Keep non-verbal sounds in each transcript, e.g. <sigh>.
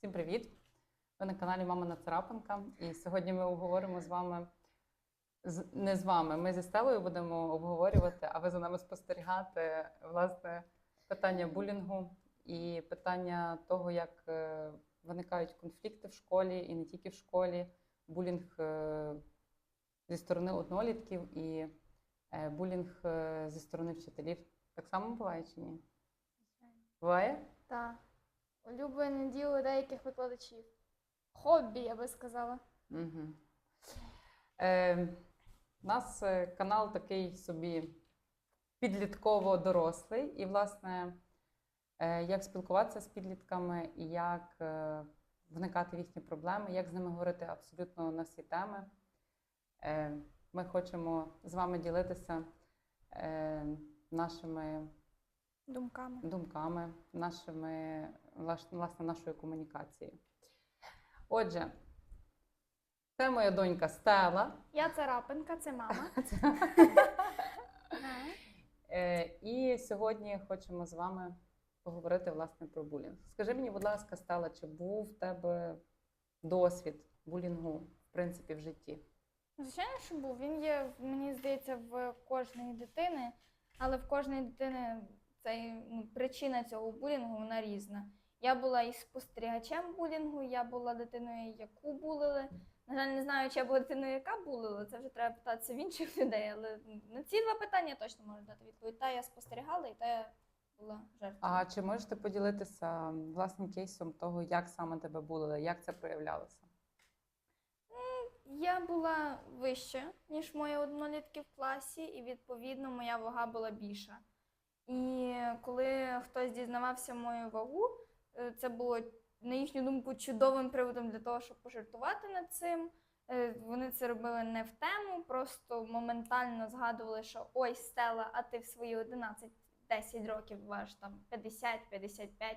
Всім привіт! Ви на каналі Мама Нацарапинка. І сьогодні ми обговоримо з вами не з вами. Ми зі Стелою будемо обговорювати, а ви за нами спостерігати власне питання булінгу і питання того, як е, виникають конфлікти в школі і не тільки в школі, булінг е, зі сторони однолітків і е, булінг зі сторони вчителів. Так само буває чи ні? Буває? Так. Улюблене діло деяких викладачів. Хобі, я би сказала. Угу. Е, у нас е, канал такий собі підлітково-дорослий, і, власне, е, як спілкуватися з підлітками і як е, вникати в їхні проблеми, як з ними говорити абсолютно на всі теми. Е, ми хочемо з вами ділитися е, нашими Думками. думками, нашими, власне, нашою комунікацією. Отже, це моя донька Стела. Я царапинка, це мама. <laughs> Е, І сьогодні хочемо з вами поговорити власне про булінг. Скажи мені, будь ласка, Стела, чи був в тебе досвід булінгу, в принципі, в житті? Звичайно, що був. Він є, мені здається, в кожної дитини, але в кожної дитини цей, ну, причина цього булінгу вона різна. Я була і спостерігачем булінгу, я була дитиною, яку булили. На жаль, не знаю, чи я була дитиною, яка булила, це вже треба питатися в інших людей, але на ці два питання я точно можу дати відповідь. Та я спостерігала, і та я була жертвою. А чи можете поділитися власним кейсом того, як саме тебе булили, як це проявлялося? Я була вища, ніж мої однолітки в класі, і відповідно моя вага була більша. І коли хтось дізнавався мою вагу, це було, на їхню думку, чудовим приводом для того, щоб пожартувати над цим. Е, Вони це робили не в тему, просто моментально згадували, що ой, Стела, а ти в свої 11-10 років ваш там 50-55.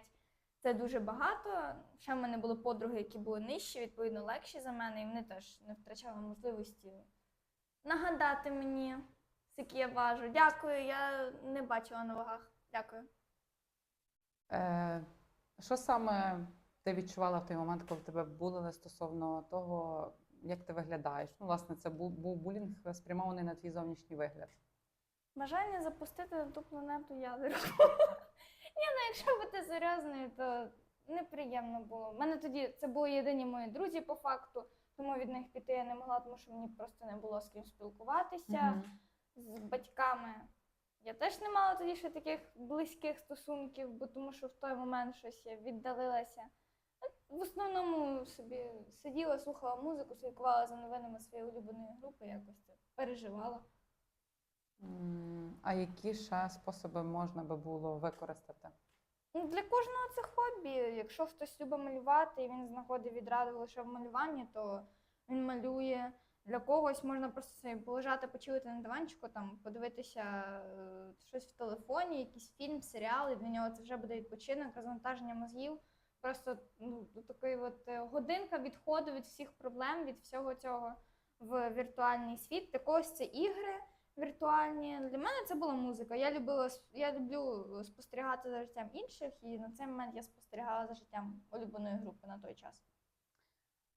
Це дуже багато. Ще в мене були подруги, які були нижчі, відповідно, легші за мене, і вони теж не втрачали можливості нагадати мені, скільки я важу. Дякую, я не бачила на вагах. Дякую. Е, що саме ти відчувала в той момент, коли тебе булили стосовно того, як ти виглядаєш? Ну, власне, це був, булінг спрямований на твій зовнішній вигляд. Бажання запустити на ту планету ядерку. <laughs> Ні, ну якщо бути серйозною, то неприємно було. У мене тоді це були єдині мої друзі по факту, тому від них піти я не могла, тому що мені просто не було з ким спілкуватися. З батьками. Я теж не мала тоді ще таких близьких стосунків, бо тому що в той момент щось я віддалилася. В основному собі сиділа, слухала музику, слідкувала за новинами своєї улюбленої групи, якось це переживала. М, А які ще способи можна би було використати? Ну, для кожного це хобі. Якщо хтось любить малювати і він знаходить відраду лише в малюванні, то він малює. Для когось можна просто собі полежати, почилити на диванчику, там подивитися е, щось в телефоні, якийсь фільм, серіал, і для нього це вже буде відпочинок, розвантаження мозгів. Просто ну, такий от е, годинка відходу від всіх проблем, від всього цього в віртуальний світ. Для когось це ігри віртуальні. Для мене це була музика. Я любила я люблю спостерігати за життям інших, і на цей момент я спостерігала за життям улюбленої групи на той час.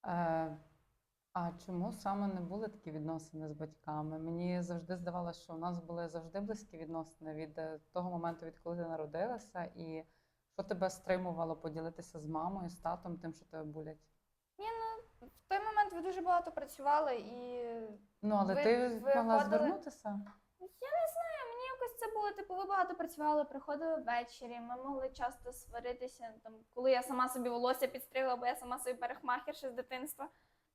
Е, а чому саме не були такі відносини з батьками? Мені завжди здавалося, що у нас були завжди близькі відносини від е, того моменту, відколи ти народилася, і що тебе стримувало поділитися з мамою, з татом, тим, що тебе булять? В той момент ви дуже багато працювали і Ну, але Ви- ти ви могла ходили- звернутися? Я не знаю, мені якось це було, типу, ви багато працювали, приходили ввечері, ми могли часто сваритися, там, коли я сама собі волосся підстригла, бо я сама собі парикмахер ще з дитинства.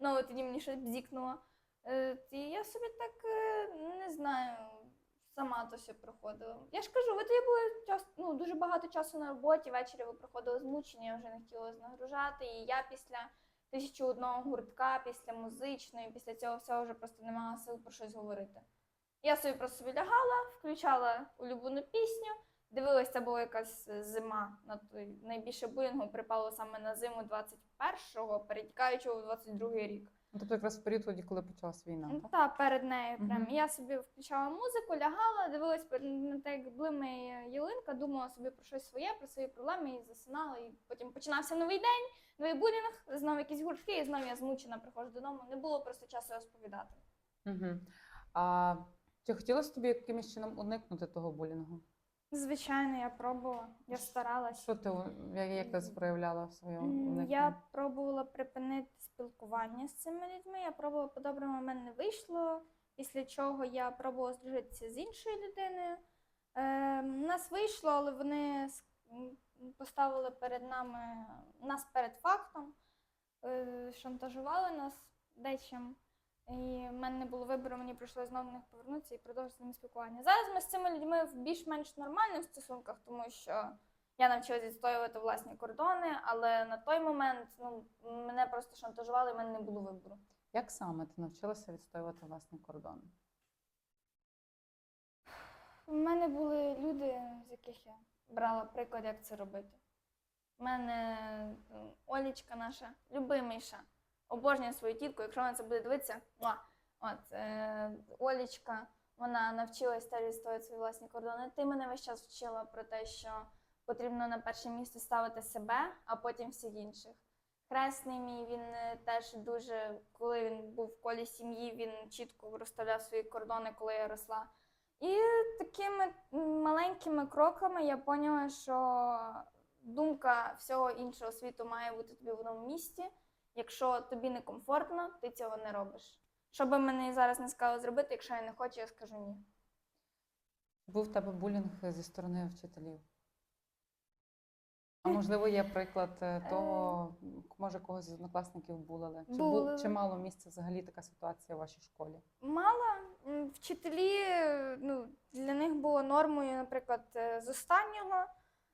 Ну, тоді мені щось бзікнуло. Е, і я собі так е, не знаю, сама то все проходила. Я ж кажу, ви тоді були час, ну, дуже багато часу на роботі, ввечері ви приходили змучені, я вже не хотіла нагружати. І я після тисячу одного гуртка, після музичної, після цього всього вже просто не мала сил про щось говорити. Я собі просто собі лягала, включала улюблену пісню, дивилася, це була якась зима. На той найбільше булінгу припало саме на зиму 21-го, перетікаючого в 22-й рік. Ну, тобто якраз в період, тоді, коли почалась війна, Ну, так? Та перед нею прям. Мгм. Я собі включала музику, лягала, дивилась на те, як блимає ялинка, думала собі про щось своє, про свої проблеми і засинала. І потім починався новий день, новий будинг, знову якісь гуртки, і знову я змучена приходжу додому. Не було просто часу розповідати. Угу. А чи хотілося тобі якимось чином уникнути того булінгу? Звичайно, я пробувала, я старалась. Що ти як, як ти проявляла своє М, уникнення? Я пробувала припинити спілкування з цими людьми. Я пробувала по-доброму, в мене не вийшло. Після чого я пробувала здружитися з іншою людиною. Е, нас вийшло, але вони поставили перед нами нас перед фактом, е, шантажували нас дечим. І в мене не було вибору, мені прийшлося знову до них повернутися і продовжити з ними спілкування. Зараз ми з цими людьми в більш-менш нормальних стосунках, тому що я навчилася відстоювати власні кордони, але на той момент ну, мене просто шантажували, і в мене не було вибору. Як саме ти навчилася відстоювати власні кордони? У мене були люди, з яких я брала приклад, як це робити. У мене Олічка наша, любиміша, обожнює свою тітку, якщо вона це буде дивитися, муа. От, е, Олічка, вона навчилась теж відстоювати свої власні кордони. Ти мене весь час вчила про те, що потрібно на перше місце ставити себе, а потім всіх інших. Хресний мій, він е, теж дуже, коли він був в колі сім'ї, він чітко розставляв свої кордони, коли я росла. І такими маленькими кроками я поняла, що думка всього іншого світу має бути тобі в одному місці. Якщо тобі не комфортно, ти цього не робиш. Що би мені зараз не сказали зробити, якщо я не хочу, я скажу ні. Був в тебе булінг зі сторони вчителів? А можливо, є приклад е, того, може когось з однокласників булили? Чи, бу- Булили. чи мало місця взагалі така ситуація в вашій школі? Мала м, вчителі, е, ну, для них було нормою, наприклад, е, з останнього.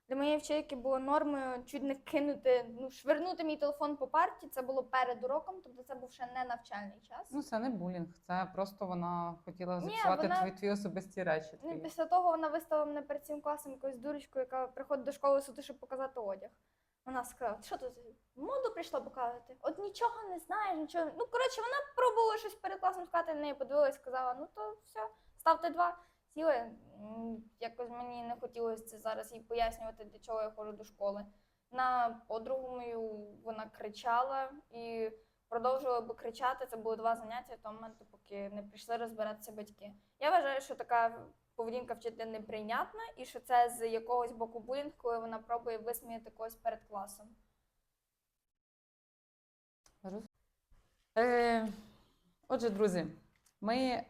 Для моєї вчительки було нормою чуть не кинути, ну, швирнути мій телефон по парті. Це було перед уроком, тобто це був ще не навчальний час. Ну, це не булінг, це просто вона хотіла зіпсувати вона- твої, твої особисті речі. Ну, Твої. після того вона виставила мене перед цим класом якоюсь дурочкою, яка приходить до школи суто, щоб показати одяг. Вона сказала, «Ти що тут моду прийшла показувати? От нічого не знаєш, нічого. Ну, коротше, вона пробувала щось перед класом сказати, на неї подивилась, сказала, ну то все, ставте два. М, Якось мені не хотілося це зараз їй пояснювати, для чого я ходжу до школи. На подругу мою вона кричала і продовжувала би кричати. Це було два заняття до того моменту, поки не прийшли розбиратися батьки. Я вважаю, що така поведінка вчителя неприйнятна і що це з якогось боку булінг, коли вона пробує висміяти когось перед класом. Е, отже, друзі, ми,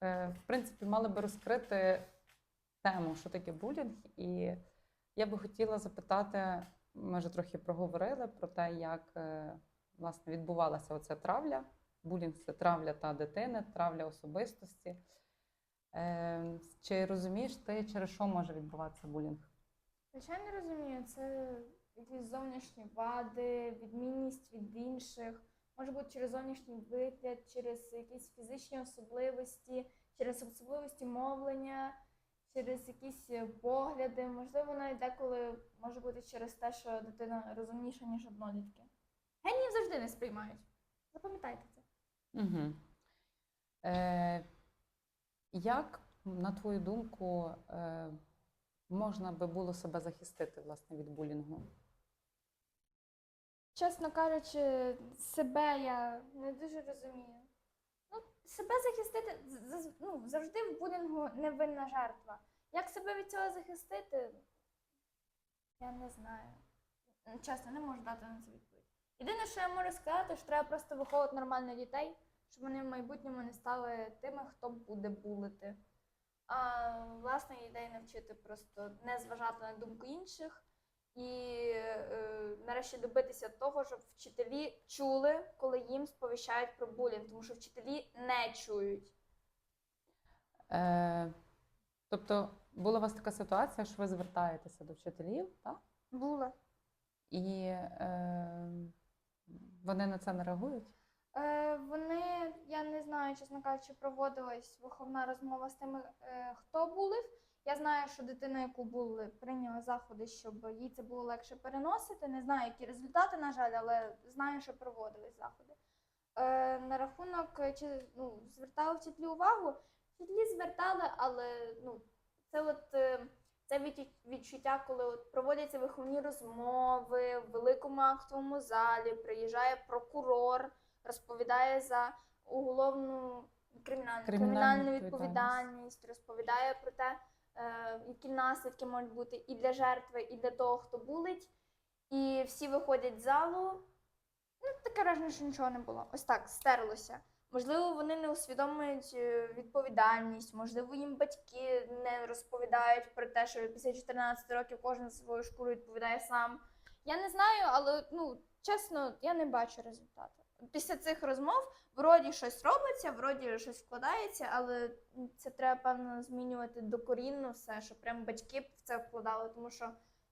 в принципі, мали би розкрити тему, що таке булінг. І я би хотіла запитати, ми вже трохи проговорили про те, як е, власне відбувалася оця травля. Булінг це травля та дитини, травля особистості. Е, чи розумієш ти, через що може відбуватися булінг? Звичайно розумію, це якісь зовнішні вади, відмінність від інших, може бути через зовнішній вигляд, через якісь фізичні особливості, через особливості мовлення, через якісь е, погляди. Можливо, навіть деколи може бути через те, що дитина розумніша, ніж однолітки. Генів завжди не сприймають. Запам'ятайте це. Угу. Е, як, на твою думку, е, можна би було себе захистити власне від булінгу? Чесно кажучи, себе я не дуже розумію. Ну, себе захистити ну, завжди в булінгу невинна жертва. Як себе від цього захистити? Я не знаю. Чесно, не можу дати на це відповідь. Єдине, що я можу сказати, що треба просто виховувати нормально дітей, щоб вони в майбутньому не стали тими, хто буде булити. А власне ідеї навчити просто не зважати на думку інших і е, нарешті добитися того, щоб вчителі чули, коли їм сповіщають про булінг, тому що вчителі не чують. Е, тобто, була у вас така ситуація, що ви звертаєтеся до вчителів, так? Була. і е, вони на це не реагують? Е, вони, я не знаю, чесно кажучи, проводилась виховна розмова з тими, е, хто булив. Я знаю, що дитина, яку були, прийняла заходи, щоб їй це було легше переносити. Не знаю, які результати, на жаль, але знаю, що проводились заходи. Е, на рахунок, чи ну, звертали вчителі увагу, вчителі звертали, але ну, це от е, це відчуття, коли от проводяться виховні розмови в великому актовому залі, приїжджає прокурор, розповідає за уголовну кримінальну, Кримінальну відповідальність. розповідає про те, які наслідки можуть бути і для жертви, і для того, хто булить. І всі виходять з залу. Ну, таке враження, що нічого не було. Ось так, стерлося. Можливо, вони не усвідомлюють е, відповідальність, можливо, їм батьки не розповідають про те, що після 14 років кожен за свою шкуру відповідає сам. Я не знаю, але ну, чесно, я не бачу результату. Після цих розмов вроді щось робиться, вроді щось вкладається, але це треба, певно, змінювати докорінно все, щоб прям батьки в це вкладали, тому що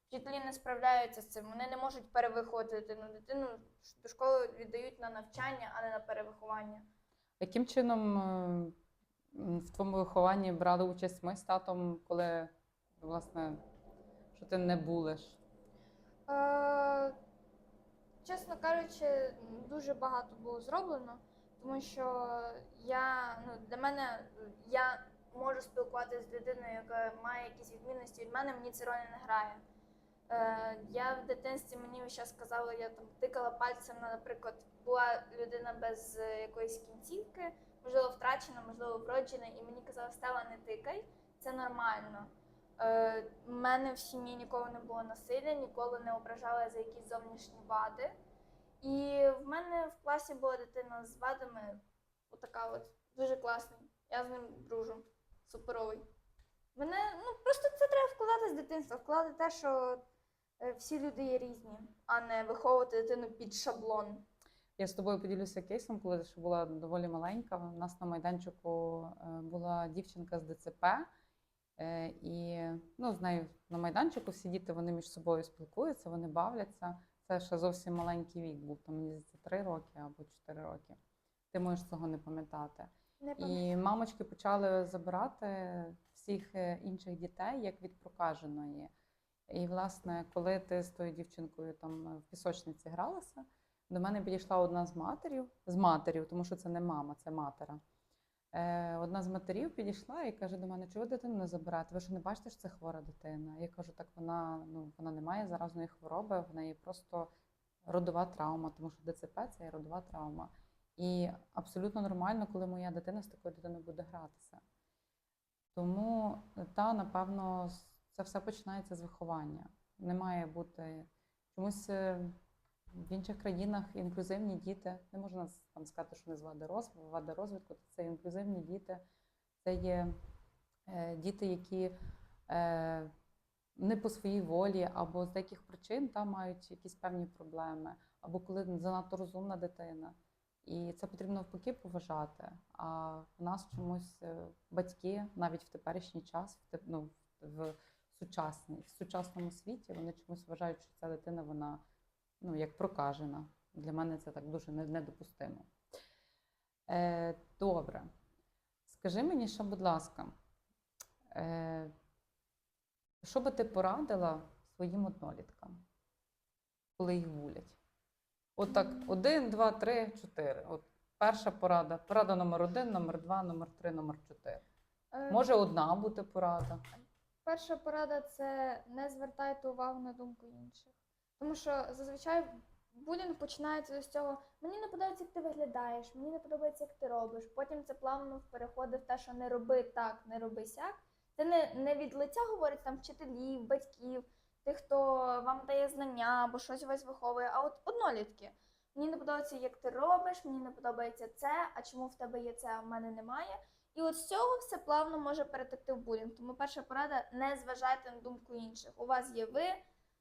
вчителі не справляються з цим. Вони не можуть перевиховувати дитину. Дитину до школи віддають на навчання, а не на перевиховання. Яким чином е, в твоєму вихованні брали участь ми з татом, коли власне що ти не булиш? Е, чесно кажучи, дуже багато було зроблено, тому що я ну, для мене я можу спілкуватися з людиною, яка має якісь відмінності від мене, мені це ролі не грає. Е, я в дитинстві мені весь час казали, я там тикала пальцем, на, наприклад, була людина без е, якоїсь кінцівки, можливо, втрачена, можливо, вроджена, і мені казали, Стела, не тикай, це нормально. Е, в мене в сім'ї ніколи не було насилля, ніколи не ображала за якісь зовнішні вади. І в мене в класі була дитина з вадами, отака от, дуже класний. Я з ним дружу, суперовий. Мене, ну просто це треба вкладати з дитинства, вкладати те, що е, всі люди є різні, а не виховувати дитину під шаблон. Я з тобою поділюся кейсом, коли ще була доволі маленька. У нас на майданчику е, була дівчинка з ДЦП, е, і ну, з нею на майданчику всі діти вони між собою спілкуються, вони бавляться. Це ще зовсім маленький вік був, там мені здається, 3 роки або 4 роки. Ти можеш цього не пам'ятати. Не пам'ятаю. І мамочки почали забирати всіх е, інших дітей як від прокаженої. І, власне, коли ти з тою дівчинкою там е, в пісочниці гралася, до мене підійшла одна з матерів, з матерів, тому що це не мама, це матера. Е, одна з матерів підійшла і каже до мене, чого дитину не забираєте? Ви що не бачите, що це хвора дитина? Я кажу, так вона ну вона не має заразної хвороби, в неї просто родова травма, тому що ДЦП це є родова травма. І абсолютно нормально, коли моя дитина з такою дитиною буде гратися. Тому та, напевно, це все починається з виховання. Не має бути чомусь е, в інших країнах інклюзивні діти. Не можна там сказати, що не з вади розвитку, вади розвитку. Це інклюзивні діти, це є е, діти, які е, не по своїй волі або з деяких причин та, мають якісь певні проблеми, або коли занадто розумна дитина. І це потрібно навпаки поважати. А в нас чомусь е, батьки навіть в теперішній час, в, ну, в, сучасній, в сучасному світі, вони чомусь вважають, що ця дитина вона ну, як прокажена. Для мене це так дуже недопустимо. Е, добре. Скажи мені, ще, будь ласка, е, що би ти порадила своїм одноліткам, коли їх булять? От так, один, два, три, чотири. От перша порада. Порада номер один, номер два, номер три, номер чотири. Е, Може одна бути порада. Перша порада це не звертайте увагу на думку інших. Тому що зазвичай булінг починається з цього: мені не подобається, як ти виглядаєш, мені не подобається, як ти робиш. Потім це плавно переходить в те, що не роби так, не роби сяк. Це не, не від лиця говорить там вчителів, батьків, тих, хто вам дає знання або щось вас виховує, а от однолітки. Мені не подобається, як ти робиш, мені не подобається це, а чому в тебе є це, а в мене немає. І от з цього все плавно може перетекти в булінг. Тому перша порада не зважайте на думку інших. У вас є ви,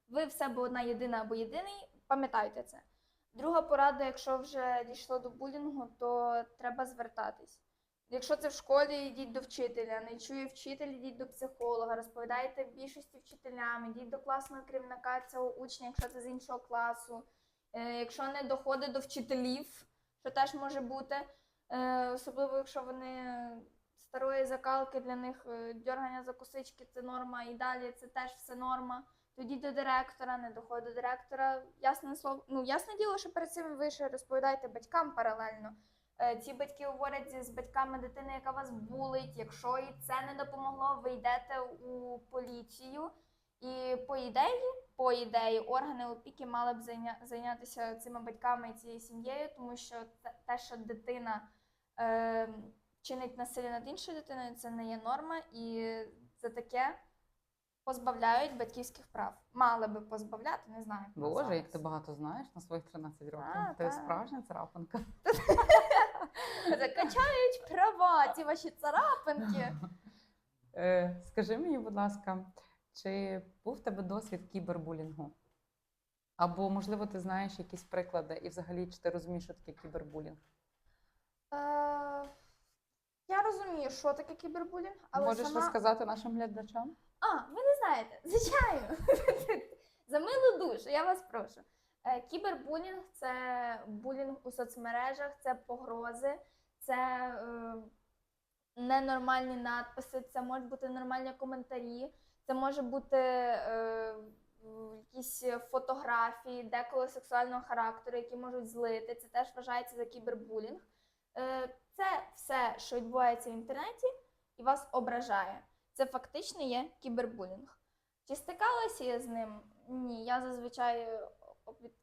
ви в себе одна єдина або єдиний, пам'ятайте це. Друга порада, якщо вже дійшло до булінгу, то треба звертатись. Якщо це в школі, йдіть до вчителя, не чує вчитель, йдіть до психолога, розповідайте більшості вчителям, йдіть до класного керівника цього учня, якщо це з іншого класу. Е, Якщо не доходить до вчителів, що теж може бути, Е, особливо якщо вони старої закалки, для них е, дьоргання за косички це норма, і далі це теж все норма. Тоді до директора, не доходить до директора. Ясне слово, ну ясне діло, що перед цим ви ще розповідаєте батькам паралельно. Е, Ці батьки говорять з- батьками дитини, яка вас булить. Якщо і це не допомогло, ви йдете у поліцію. І по ідеї, по ідеї, органи опіки мали б зайнятися цими батьками і цією сім'єю, тому що те, що дитина е, чинить насилля над іншою дитиною, це не є норма, і за таке позбавляють батьківських прав. Мали би позбавляти, не знаю. як Боже, як ти багато знаєш на своїх 13 років. Та, ти та. справжня царапинка. <laughs> Закачають права, ці ваші царапинки. <laughs> Е, скажи мені, будь ласка, чи був в тебе досвід кібербулінгу? Або, можливо, ти знаєш якісь приклади, і взагалі чи ти розумієш, що таке кібербулінг? Е, я розумію, що таке кібербулінг, але Можеш сама... розказати нашим глядачам? А, ви не знаєте, <laughs> звичайно. За милу душу, я вас прошу. Е, Кібербулінг це булінг у соцмережах, це погрози, це е, ненормальні надписи, це можуть бути нормальні коментарі, це може бути е, якісь фотографії, деколи сексуального характеру, які можуть злити. Це теж вважається за кібербулінг. Е, це все, що відбувається в інтернеті і вас ображає. Це фактично є кібербулінг. Чи стикалася я з ним? Ні, я зазвичай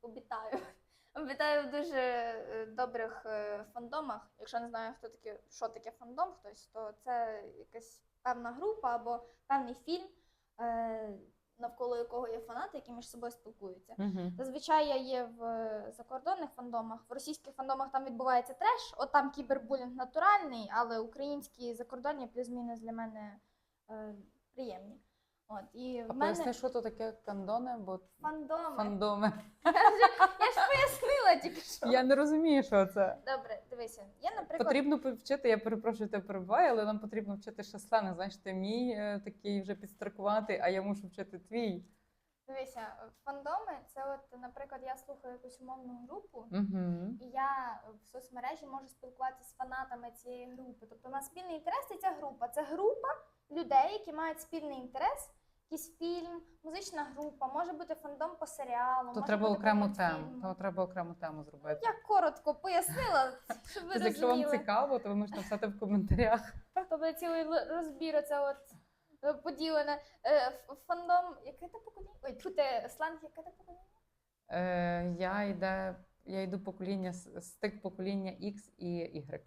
обітаю. <laughs> Обітаю в дуже е, добрих е, фандомах. Якщо не знаю, хто таке, що таке фандом хтось, то це якась певна група або певний фільм, е, навколо якого є фанати, які між собою спілкуються. Угу. Зазвичай я є в закордонних фандомах. В російських фандомах там відбувається треш, от там кібербулінг натуральний, але українські закордонні плюс-мінус для мене приємні. От, і А в мене поясни, що то таке кандони, бо фандоми. фандоми. Я ж- я ж пояснила тільки що. Я не розумію, що це. Добре, дивися. Я, наприклад, Потрібно вчити, я перепрошую, тебе перебуваю, але нам потрібно вчити ще сленг. Знаєш, ти мій е, такий вже підстракувати, а я мушу вчити твій. дивися, фандоми це от, наприклад, я слухаю якусь умовну групу, Угу. і я в соцмережі можу спілкуватися з фанатами цієї групи. Тобто у нас спільний інтерес це ця група. Це група людей, які мають спільний інтерес. Якийсь фільм, музична група, може бути фандом по серіалу. То може треба бути окрему тему. То треба окрему тему зробити. Я коротко пояснила, <laughs> щоб ви Тобто, якщо вам розуміли. цікаво, то ви можете написати в коментарях. Тобто цілий л- розбір, оце от е, поділене. Е, ф- Фандом, яке те покоління? Ой, чути сленг, яке те покоління? Е, я йде, я йду покоління с- стик покоління X і Y.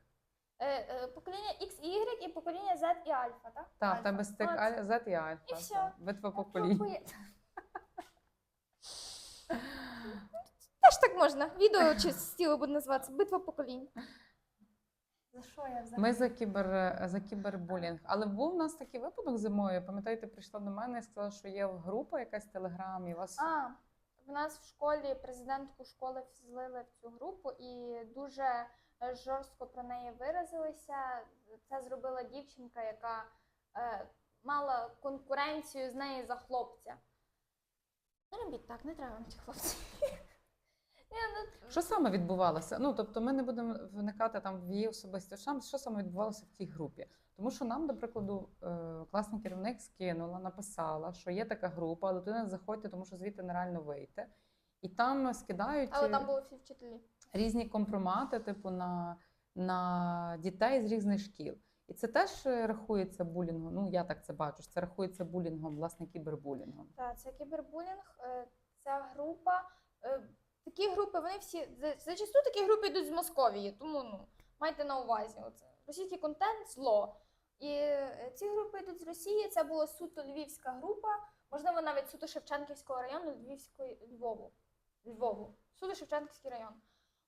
Е, е, Покоління X і Y і покоління Z і Альфа, так? Так, Альфа. в тебе стик От. Z і Альфа. І так. Битва поколінь. <laughs> Теж так можна. Відео чи стіло буде називатися Битва поколінь. За що я взагалі? Ми за кібер за кібербулінг. Але був у нас такий випадок зимою. Пам'ятаєте, прийшла до мене і сказала, що є група якась в Телеграм, і вас А, в нас в школі президентку школи злили в цю групу і дуже жорстко про неї виразилися. Це зробила дівчинка, яка е, мала конкуренцію з неї за хлопця. Не робіть так, не треба вам ці хлопці. <laughs> Ну, що саме відбувалося? Ну тобто, ми не будемо вникати там в її особисті шам, що саме відбувалося в тій групі. Тому що нам, до прикладу, е, класний керівник скинула, написала, що є така група, але туди не заходьте, тому що звідти нереально вийти. І там скидають Але е, там були всі вчителі. Різні компромати, типу на, на дітей з різних шкіл. І це теж е, рахується булінгом. Ну я так це бачу. Це рахується булінгом, власне, кібербулінгом. Так, це кібербулінг. е, Ця група. е, Такі групи, вони всі за- зачасту такі групи йдуть з Московії, тому ну майте на увазі. Оце російський контент зло. І ці групи йдуть з Росії. Це була суто львівська група, можливо, навіть суто Шевченківського району Львівської Львову. Львову. Суто Шевченківський район.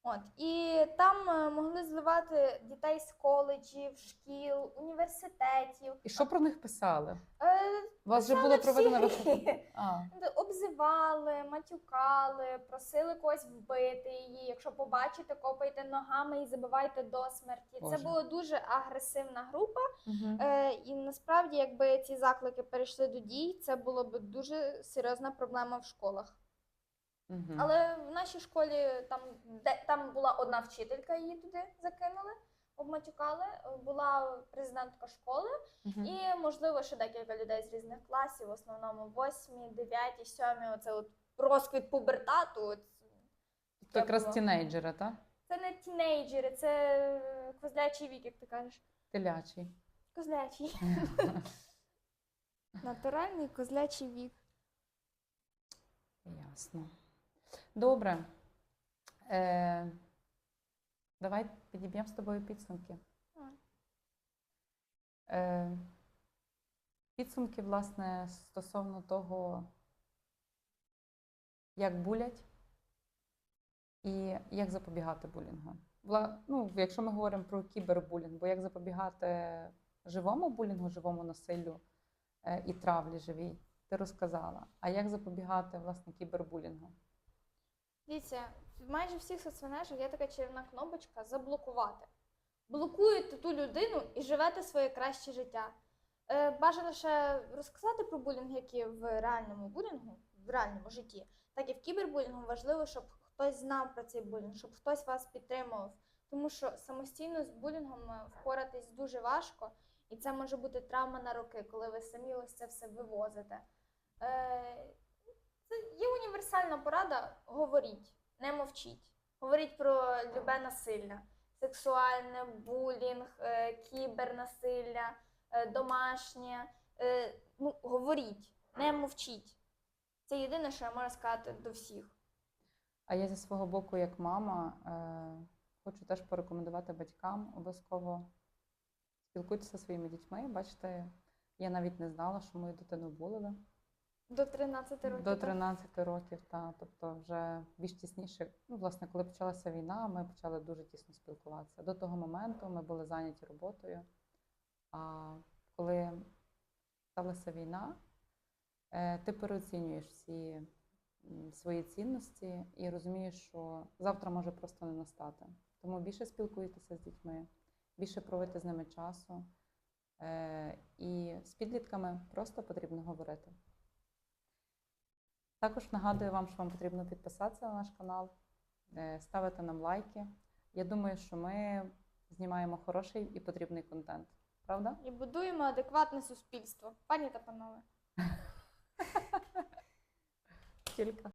От і там е, могли зливати дітей з коледжів, шкіл, університетів. І що про них писали? Е, У вас вже було проведено. <laughs> А, Обзивали, матюкали, просили когось вбити її. Якщо побачите, копайте ногами і забивайте до смерті. Боже. Це була дуже агресивна група. угу. Е, і насправді, якби ці заклики перейшли до дій, це було б дуже серйозна проблема в школах. Угу. Але в нашій школі там, де там була одна вчителька, її туди закинули. обматюкали. Була президентка школи, Мгм. і можливо ще декілька людей з різних класів, в основному восьмі, дев'яті, сьомі. Оце от розквіт пубертату. От, якраз було. тінейджери, так? Це не тінейджери, це козлячий вік, як ти кажеш. Телячий. Козлячий. <laughs> Натуральний козлячий вік. Ясно. Добре. Е, давай підіб'ємо з тобою підсумки. Е, підсумки, власне, стосовно того, як булять і як запобігати булінгу. Вла, ну, якщо ми говоримо про кібербулінг, бо як запобігати живому булінгу, живому насиллю е, і травлі живій, ти розказала. А як запобігати власне кібербулінгу? Дивіться, в майже всіх соцмережах є така чарівна кнопочка заблокувати. Блокуєте ту людину і живете своє краще життя. Е, бажано ще розказати про булінг, як і в реальному булінгу, в реальному житті, так і в кібербулінгу важливо, щоб хтось знав про цей булінг, щоб хтось вас підтримував. Тому що самостійно з булінгом е, впоратись дуже важко, і це може бути травма на роки, коли ви самі ось це все вивозите. Е, це є універсальна порада. Говоріть, не мовчіть. Говоріть про любе насилля, сексуальне, булінг, е, кібернасилля, е, домашнє. Е, Ну, говоріть, не мовчіть. Це єдине, що я можу сказати до всіх. А я зі свого боку, як мама, хочу теж порекомендувати батькам обов'язково спілкуйтеся зі своїми дітьми. Бачите, я навіть не знала, що мою дитину булили. До 13 років. До так? 13 років, та тобто вже більш тісніше. Ну, власне, коли почалася війна, ми почали дуже тісно спілкуватися. До того моменту ми були зайняті роботою. А коли сталася війна, е, ти переоцінюєш всі свої цінності і розумієш, що завтра може просто не настати. Тому більше спілкуйтеся з дітьми, більше проводьте з ними часу. Е, І з підлітками просто потрібно говорити. Також нагадую вам, що вам потрібно підписатися на наш канал, е, ставити нам лайки. Я думаю, що ми знімаємо хороший і потрібний контент. Правда? І будуємо адекватне суспільство. Пані та панове. <laughs> Тільки.